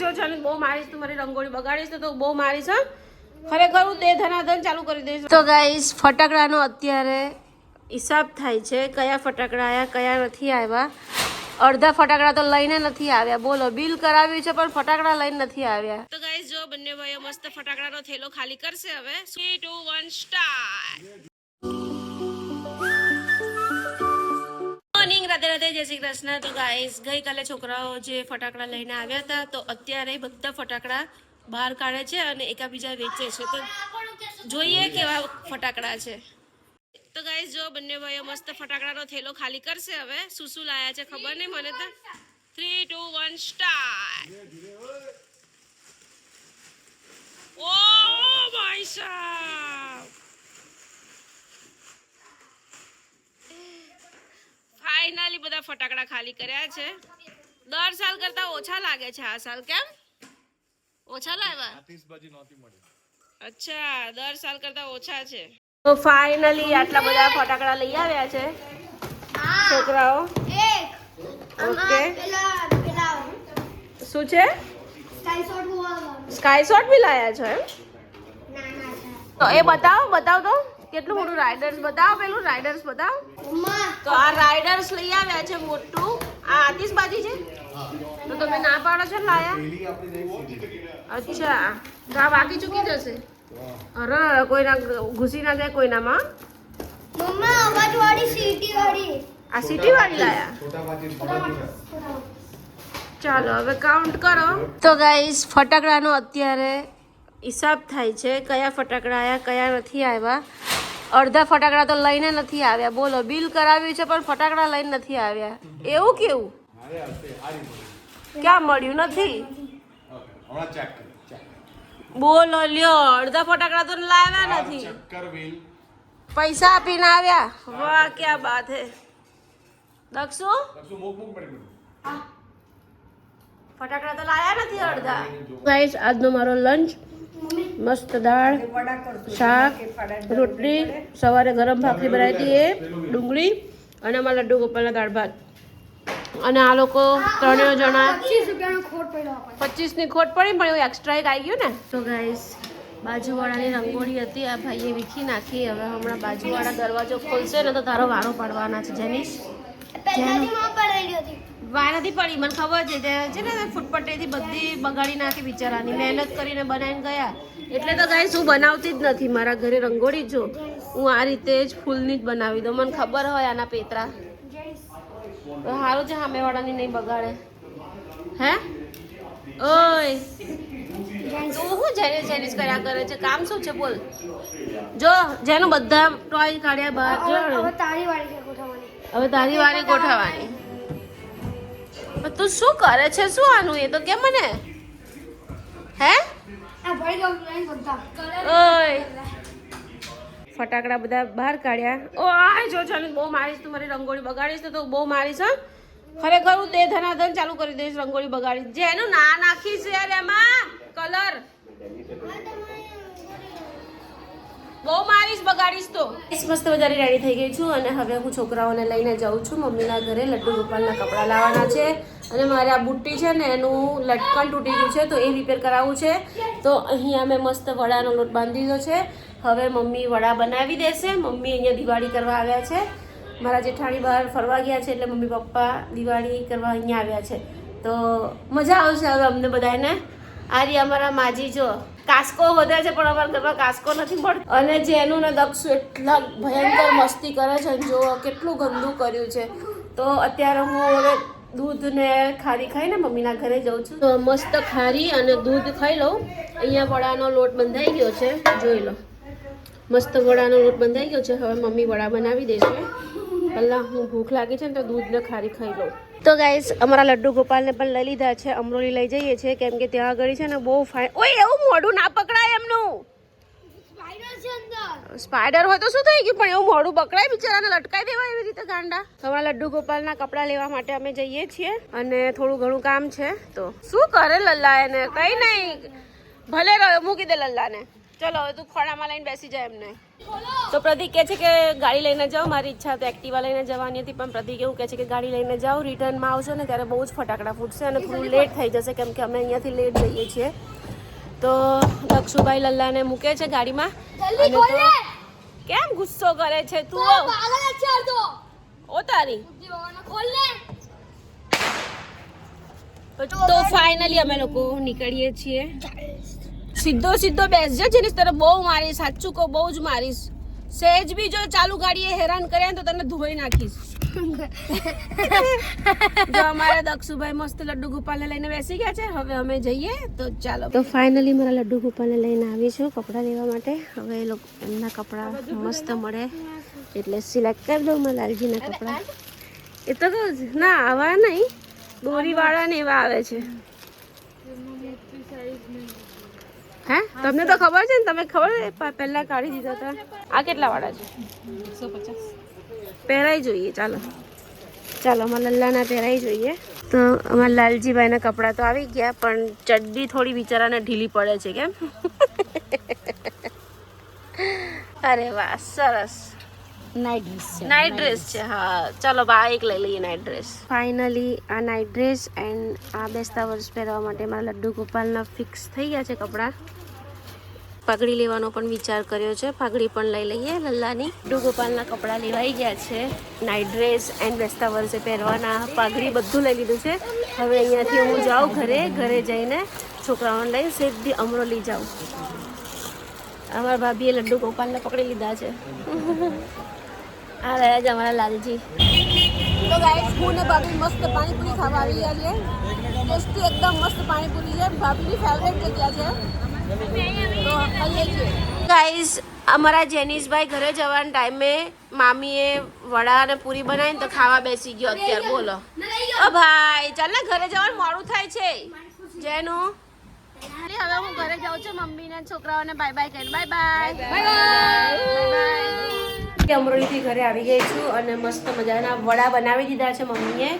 જો ચાલ બહુ મારીશ તું મારી રંગોળી બગાડીશ તો બહુ મારીશ હા. ખરેખર હું તે ધનાધન ચાલુ કરી દઈશ. તો ગાઈસ ફટાકડાનો અત્યારે હિસાબ થાય છે કયા ફટાકડા આવ્યા કયા નથી આવ્યા અડધા ફટાકડા તો લઈને નથી આવ્યા. બોલો બિલ કરાવ્યું છે પણ ફટાકડા લઈને નથી આવ્યા. તો ગાઈસ જો બંને ભાઈઓ મસ્ત ફટાકડાનો થેલો ખાલી કરશે હવે. 3 2 1 સ્ટાર્ટ રાધે રાધે, જય શ્રી કૃષ્ણ. તો ગાઈસ ગઈકાલે છોકરાઓ જે ફટાકડા લઈને આવ્યા હતા, તો અત્યારે બધા ફટાકડા બહાર કાઢે છે અને એકાબીજા વેચે છે. તો જોઈએ કેવા ફટાકડા છે. તો ગાઈસ જો બંને ભાઈઓ મસ્ત ફટાકડાનો થેલો ખાલી કરશે હવે. શું શું લાયા છે ખબર નહીં, મને તો થ્રી ટુ વન સ્ટાર ઓ ભાઈ ફાઇનલી બધા ફટાકડા ખાલી કર્યા છે. દર સાલ કરતા ઓછા લાગે છે આ સાલ કેમ? ઓછા લાવ્યા? આતિશબાજી નહોતી મળી અચ્છા દર સાલ કરતા ઓછા છે. તો ફાઇનલી આટલા બધા ફટાકડા લઈ આવ્યા છે. છોકરાઓ. ઓકે. શું છે? સ્કાય શોટ બી લાયા છો એમ? તો એ બતાવો બતાવો તો કેટલું મોટું રાઇડર્સ બતાવો પેલું રાઇડર્સ બતાવો. તો આ રાઇડર્સ લઈ આવ્યા છે મોટું. આ આતિશબાજી છે? તો તમે ના પાડો છો લાયા? અચ્છા. તો આ બાકી ચૂકી જશે? અરે કોઈના ઘૂસી ના જાય કોઈનામાં. મમ્મા અવાજ વાળી સીટી વાળી આ સિટી વાળી લાયા? ચાલો હવે કાઉન્ટ કરો. તો ગાઈસ ફટાકડાનો અત્યારે હિસાબ થાય છે. કયા ફટાકડા આવ્યા કયા નથી આવ્યા અડધા ફટાકડા તો લઈને નથી આવ્યા. બોલો બિલ કરાવ્યું છે પણ ફટાકડા લઈને નથી આવ્યા. એવું કેવું? ક્યાં મળ્યું નથી? બોલો લ્યો અડધા ફટાકડા તો લાવ્યા નથી. પૈસા આપીને આવ્યા? વાહ ક્યાં બાત હે. દક્ષુ? ફટાકડા તો લાયા નથી અડધા. ગાઈસ આજનો મારો લંચ મસ્ત દાળ, શાક, રોટલી, સવારે ગરમ ભાખરી બનાવી હતી એ, ડુંગળી અને અમારા લડ્ડુ ગોપાલના દાળ ભાત. અને આ લોકો ત્રણેય જણા પચીસની ખોટ પડી, પણ એવું એક્સ્ટ્રા એક આવી ગયું ને. તો ગાઈસ બાજુવાળાની રંગોળી હતી, આ ભાઈએ વીખી નાખી, હવે હમણાં બાજુવાળા દરવાજો ખોલશે ને તો તારો વારો પાડવાના છે જેનીશ પહેલાથી માં પડેલી હતી. વાર નથી પડી. મને ખબર છે છે ને ફૂટપટ્ટીથી બધી બગાડી નાખી બિચારાની. મહેનત કરીને બનાવીને ગયા. એટલે તો ગાઈસ હું બનાવતી જ નથી. મારા ઘરે રંગોળી જો હું આ રીતે જ ફૂલની જ બનાવી દઉં. મને ખબર હોય આના પેતરા. તો સારું છે સામેવાળાની નહીં બગાડે. હે? ઓય. તું શું જેનિસ જેનિસ કર્યા કરે છે? કામ શું છે? બોલ. જો જેનું બધા ટોય કાઢ્યા બહાર જો. તારી વાળી છે હવે તારી વારી ગોઠવવાની. તું શું કરે છે? શું આનું? એ તો કે મને. હે? આ ફટાકડા બધા બહાર કાઢ્યા. ઓ આય જો ચાલ બહુ મારીશ તું મારી રંગોળી બગાડીશ તો તું બહુ મારીશ હા. ખરેખર હું તે ધનાધન ચાલુ કરી દઈશ રંગોળી બગાડીશ જેનું ના નાખીશ યાર એમાં. કલર બહુ મારીશ, બગાડીશ તો. મસ્ત વધારે રેડી થઈ ગઈ છું અને હવે હું છોકરાઓને લઈને જાઉં છું. મમ્મીના ઘરે લડ્ડુ ગોપાલના કપડાં લાવવાના છે અને મારે આ બુટ્ટી છે ને એનું લટકણ તૂટી ગયું છે, તો એ રિપેર કરાવવું છે. તો અહીંયા મેં મસ્ત વડાનો લોટ બાંધી દીધો છે. હવે મમ્મી વડા બનાવી દેશે. મમ્મી અહીંયા દિવાળી કરવા આવ્યા છે. મારા જેઠાણી બહાર ફરવા ગયા છે એટલે મમ્મી પપ્પા દિવાળી કરવા અહીંયા આવ્યા છે. તો મજા આવશે હવે અમને બધાને. આ રહી અમારા માજી, જો. કાસ્કો વધે છે, પણ અમારા ઘરમાં કાસ્કો નથી મળતો. અને જેનું ને દક્ષ એટલા ભયંકર મસ્તી કરે છે જો કેટલું ગંદુ કર્યું છે. તો અત્યારે હું હવે દૂધ ને ખારી ખાઈને મમ્મીના ઘરે જાઉં છું. તો મસ્ત ખારી અને દૂધ ખાઈ લઉં. અહીંયા વડાનો લોટ બંધાઈ ગયો છે. જોઈ લો. મસ્ત વડાનો લોટ બંધાઈ ગયો છે. હવે મમ્મી વડા બનાવી દેશે. પહેલાં હું ભૂખ લાગી છે ને તો દૂધ ને ખારી ખાઈ લઉં. તો ગાઈસ અમારા લડ્ડુ ગોપાલને પણ લઈ લીધા છે, અમરોલી લઈ જઈએ છીએ, કેમ કે ત્યાં આગળ છે ને બહુ ફાઇન ઓય, એવું મોઢું ના પકડાય એમનું. સ્પાઈડર હોય તો શું થઈ ગયું? પણ એવું મોઢું પકડાય, બિચારાને લટકાઈ દેવાય એવી રીતે ગાંડા. તમારા લડ્ડુ ગોપાલના કપડાં લેવા માટે અમે જઈએ છીએ અને થોડું ઘણું કામ છે, તો શું કરે લલ્લા એને? કઈ નહીં. ભલે રહ્યો, મૂકી દે લલ્લાને. ચલો હવે તું ખોડામાં લઈને બેસી જાય એમને. તો પ્રતિક કહે છે કે ગાડી લઈને જાઓ મારી ઈચ્છા તો એક્ટિવા લઈને જવાની હતી પણ પ્રતિક એવું કહે છે કે ગાડી લઈને જાઓ રિટર્નમાં આવશો ને ત્યારે બહુ જ ફટાકડા ફૂટશે અને થોડું લેટ થઈ જશે કેમ કે અમે અહીંયાથી લેટ જઈએ છીએ. તો લક્ષુભાઈ લલ્લાને મૂકે છે ગાડીમાં. કેમ ગુસ્સો કરે છે તું? તો આવ. પાગલ જ છે આ તો. ઓ તારી. બુદ્ધિ ભગવાનનો ખોલ લે તો ફાઇનલી અમે લોકો નીકળીએ છીએ. સીધો સીધો બેસજો ને તને બહુ મારીશ, સાચું કહું, બહુ જ મારીશ. સહેજ બી જો ચાલુ ગાડીએ હેરાન કર્યા તો તને ધોઈ નાખીશ. જો અમારા દક્ષુભાઈ મસ્ત લડ્ડુ ગોપાલને લઈને બેસી ગયા છે, હવે અમે જઈએ, તો ચાલો. તો ફાઇનલી મારા લડ્ડુ ગોપાલને લઈને આવી છું કપડાં લેવા માટે. હવે એમના કપડાં મસ્ત મળે, એટલે સિલેક્ટ કરી દઉં મારા એ તો કહું ના, આવા નહીં. દોરીવાળા ને એવા આવે છે. હે? તમને તો ખબર છે ને તમે ખબર પહેલા કાઢી દીધા હતા. આ કેટલા વાળા છે? પહેરાઈ જોઈએ ચાલો. ચાલો અમારા લલ્લાના પહેરાઈ જોઈએ. તો અમારા લાલજીભાઈના કપડાં તો આવી ગયા પણ ચડ્ડી થોડી બિચારાને ઢીલી પડે છે કેમ? અરે વાહ સરસ. નાઇટ ડ્રેસ છે નાઇટ ડ્રેસ છે હા. ચાલો બા એક લઈ લઈએ નાઇટ ડ્રેસ ફાઇનલી આ નાઇટ ડ્રેસ એન્ડ આ બેસતા વર્ષ પહેરવા માટે મારા લડ્ડુ ગોપાલના ફિક્સ થઈ ગયા છે કપડાં. પાઘડી લેવાનો પણ વિચાર કર્યો છે. પાઘડી પણ લઈ લઈએ લલ્લાની. લડ્ડુ ગોપાલના કપડાં લેવાઈ ગયા છે. નાઇટ ડ્રેસ એન્ડ બેસતા વર્ષે પહેરવાના પાઘડી બધું લઈ લીધું છે. હવે અહીંયાથી હું જાઉં ઘરે ઘરે જઈને છોકરાઓને લઈ સીધી અમરોલી જાઉં. અમારા ભાભીએ લડ્ડુ ગોપાલને પકડી લીધા છે આ રહ્યા છે અમારા લાલજી તો ગાઈસ હું ને ભાભી મસ્ત પાણીપુરી ખાવા આવી ગયા છે ટેસ્ટી એકદમ મસ્ત પાણીપુરી છે ભાભીની ફેવરેટ જગ્યા છે તો આવીએ છીએ ગાઈસ અમારા જેનીશભાઈ ઘરે જવાના ટાઈમે મામીએ વડા અને પૂરી બનાવીને તો ખાવા બેસી ગયો અત્યારે બોલો ભાઈ ચાલ ને ઘરે જવાનું મોડું થાય છે જેનું હવે હું ઘરે જાઉં છું. મમ્મી ને છોકરાઓને બાય બાય કહી બાય બાય બાય બાય અમરોલીથી ઘરે આવી ગઈ છું અને મસ્ત મજાના વડા બનાવી દીધા છે મમ્મીએ.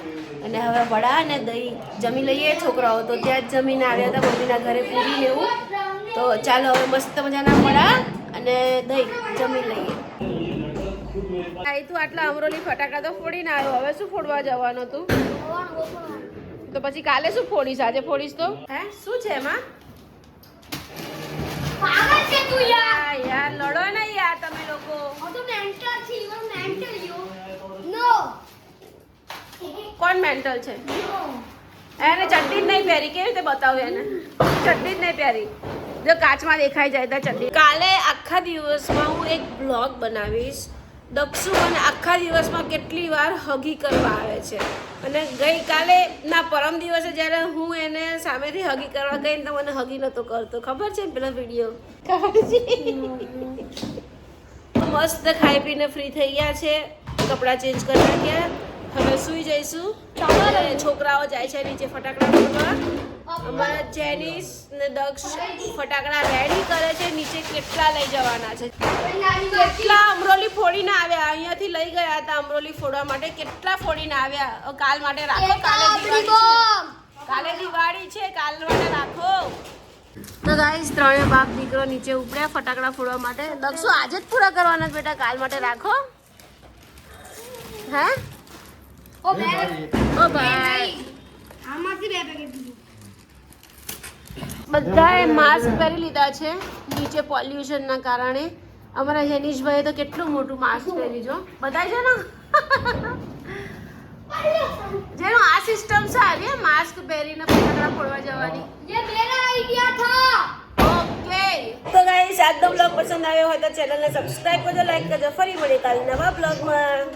અને હવે વડા અને દહીં જમી લઈએ છોકરાઓ. તો ત્યાં જ જમીને આવ્યા હતા મમ્મીના ઘરે પૂરી લેવું તો ચાલો હવે મસ્ત મજાના વડા અને દહીં જમી લઈએ. આઈ તું આટલા અમરોલી ફટાકડા તો ફોડીને આવ્યો. હવે શું ફોડવા જવાનું તું? તો પછી કાલે શું ફોડીશ? આજે ફોડીશ તો? હે? શું છે એમાં? યાર. લડો ને યાર તમે લોકો. હું તો મેન્ટલ છે you are mental you know કોણ મેન્ટલ છે? એને ચડ્ડી જ નહીં પહેરી. કેવી રીતે બતાવું એને? ચડ્ડી જ નહીં પહેરી. જો કાચમાં દેખાઈ જાય તો ચડ્ડી. કાલે આખા દિવસમાં હું એક બ્લોગ બનાવીશ દક્ષુ મને આખા દિવસમાં કેટલી વાર હગી કરવા આવે છે. અને ગઈકાલે ના પરમ દિવસે જ્યારે હું એને સામેથી હગી કરવા ગઈ તો મને હગી નતો કરતો. ખબર છે પેલો વીડિયો? મસ્ત ખાઈ પીને ફ્રી થઈ ગયા છે. કપડાં ચેન્જ કરી નાખ્યા હવે સૂઈ જઈશું. અને છોકરાઓ જાય છે નીચે ફટાકડા ફોડવા. અમારા જેનિસ ને દક્ષ ફટાકડા રેડી કરે છે નીચે કેટલા લઈ જવાના છે. કેટલા અમરોલી ફોડીને આવ્યા? અહીંયાથી લઈ ગયા હતા અમરોલી ફોડવા માટે. કેટલા ફોડીને આવ્યા? કાલ માટે રાખો કાલે દિવાળી છે. કાલે દિવાળી છે કાલ માટે રાખો. તો ગાઈસ ત્રણે બાપ દીકરો નીચે ઉપડ્યા ફટાકડા ફોડવા માટે. દક્ષો આજે જ પૂરા કરવાના બેટા કાલ માટે રાખો. હે? ઓ બે. ઓ ભાઈ આમાંથી બે પેકેટ બધાએ માસ્ક પહેરી લીધા છે નીચે પોલ્યુશનના કારણે. અમારા જૈનિશભાઈએ તો કેટલું મોટું માસ્ક પહેરી જો બધા છે ને? જેનો આ સિસ્ટમ સારી માસ્ક પહેરીને ફટાકડા ફોડવા જવાની. યે મેરા આઈડિયા થા! ઓકે. તો ગાઈસ આજનો બ્લોગ પસંદ આવ્યો હોય તો ચેનલને સબસ્ક્રાઇબ કરજો લાઈક કરજો ફરી મળીએ કાલે નવા બ્લોગમાં.